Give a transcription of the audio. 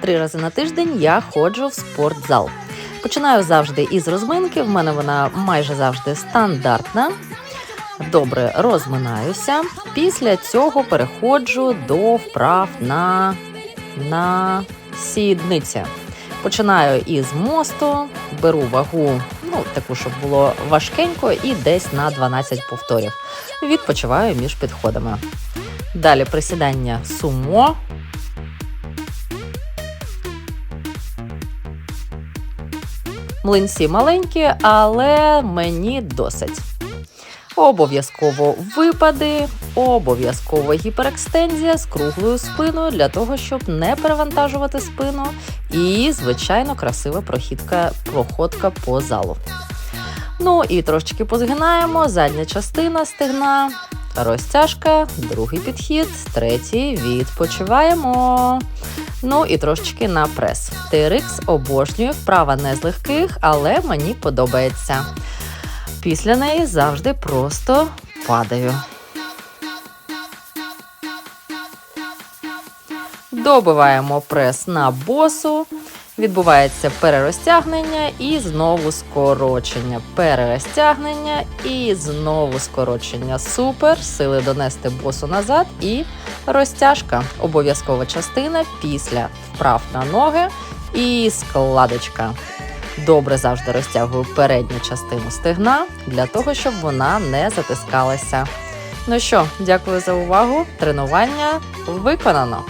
Три рази на тиждень я ходжу в спортзал. Починаю завжди із розминки. В мене вона майже завжди стандартна. Добре розминаюся. Після цього переходжу до вправ на, на сідниці. Починаю із мосту, беру вагу, ну таку, щоб було важкенько, і десь на 12 повторів. Відпочиваю між підходами. Далі присідання сумо. Млинці маленькі, але мені досить. Обов'язково випади, обов'язково гіперекстензія з круглою спиною для того, щоб не перевантажувати спину, і, звичайно, красива прохідка, проходка по залу. Ну і трошечки позгинаємо. Задня частина стегна, розтяжка, другий підхід, третій відпочиваємо. Ну і трошечки на прес. TRX обожнюю, вправа не з легких, але мені подобається. Після неї завжди просто падаю. Добиваємо прес на босу. Відбувається перерозтягнення і знову скорочення. Перерозтягнення і знову скорочення. Супер. Сили донести босу назад і розтяжка. Обов'язкова частина після вправ на ноги і складочка. Добре завжди розтягую передню частину стегна для того, щоб вона не затискалася. Ну що, дякую за увагу. Тренування виконано.